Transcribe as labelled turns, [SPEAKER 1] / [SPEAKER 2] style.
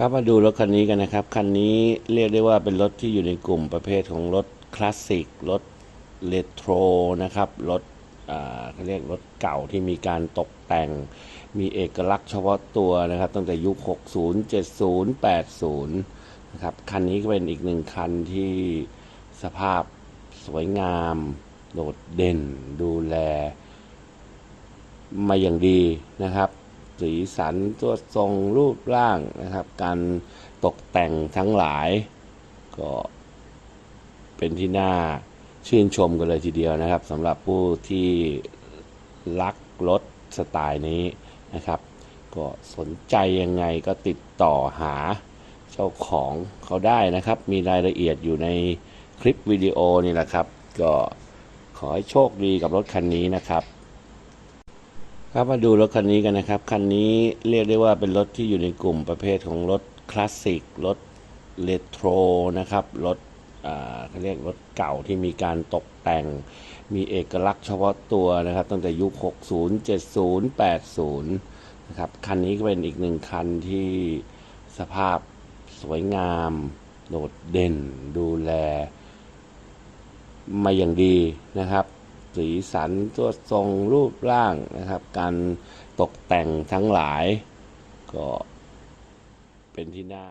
[SPEAKER 1] ครับมาดูรถคันนี้กันนะครับ คันนี้เรียกได้ว่าเป็นรถที่อยู่ในกลุ่มประเภทของรถคลาสสิก รถเรโทรนะครับ รถอ่าเขาเรียกรถเก่าที่มีการตกแต่ง มีเอกลักษณ์เฉพาะตัวนะครับ ตั้งแต่ยุค 60 70 80 นะครับ คันนี้ก็เป็นอีกหนึ่งคันที่สภาพสวยงาม โดดเด่น ดูแล มาอย่างดีนะครับ สีสันตัวทรงรูปร่างนะครับ การตกแต่งทั้งหลาย ก็เป็นที่น่าชื่นชมกันเลยทีเดียวนะครับสำหรับผู้ที่รักรถสไตล์นี้นะครับ ก็สนใจยังไงก็ติดต่อหาเจ้าของเขาได้นะครับ มีรายละเอียดอยู่ในคลิปวิดีโอนี่แหละครับ ก็ขอให้โชคดีกับรถคันนี้นะครับ ครับมาดูรถคันนี้กันนะครับ คันนี้เรียกได้ว่าเป็นรถที่อยู่ในกลุ่มประเภทของรถคลาสสิก รถเรโทรนะครับ รถเขาเรียกรถเก่าที่มีการตกแต่ง มีเอกลักษณ์เฉพาะตัวนะครับ ตั้งแต่ยุค 60 70 80 นะครับ คันนี้ก็เป็นอีกหนึ่งคันที่สภาพสวยงาม โดดเด่น ดูแลมาอย่างดีนะครับ สีสันตัวทรงรูปร่างนะครับ การตกแต่งทั้งหลายก็เป็นที่น่า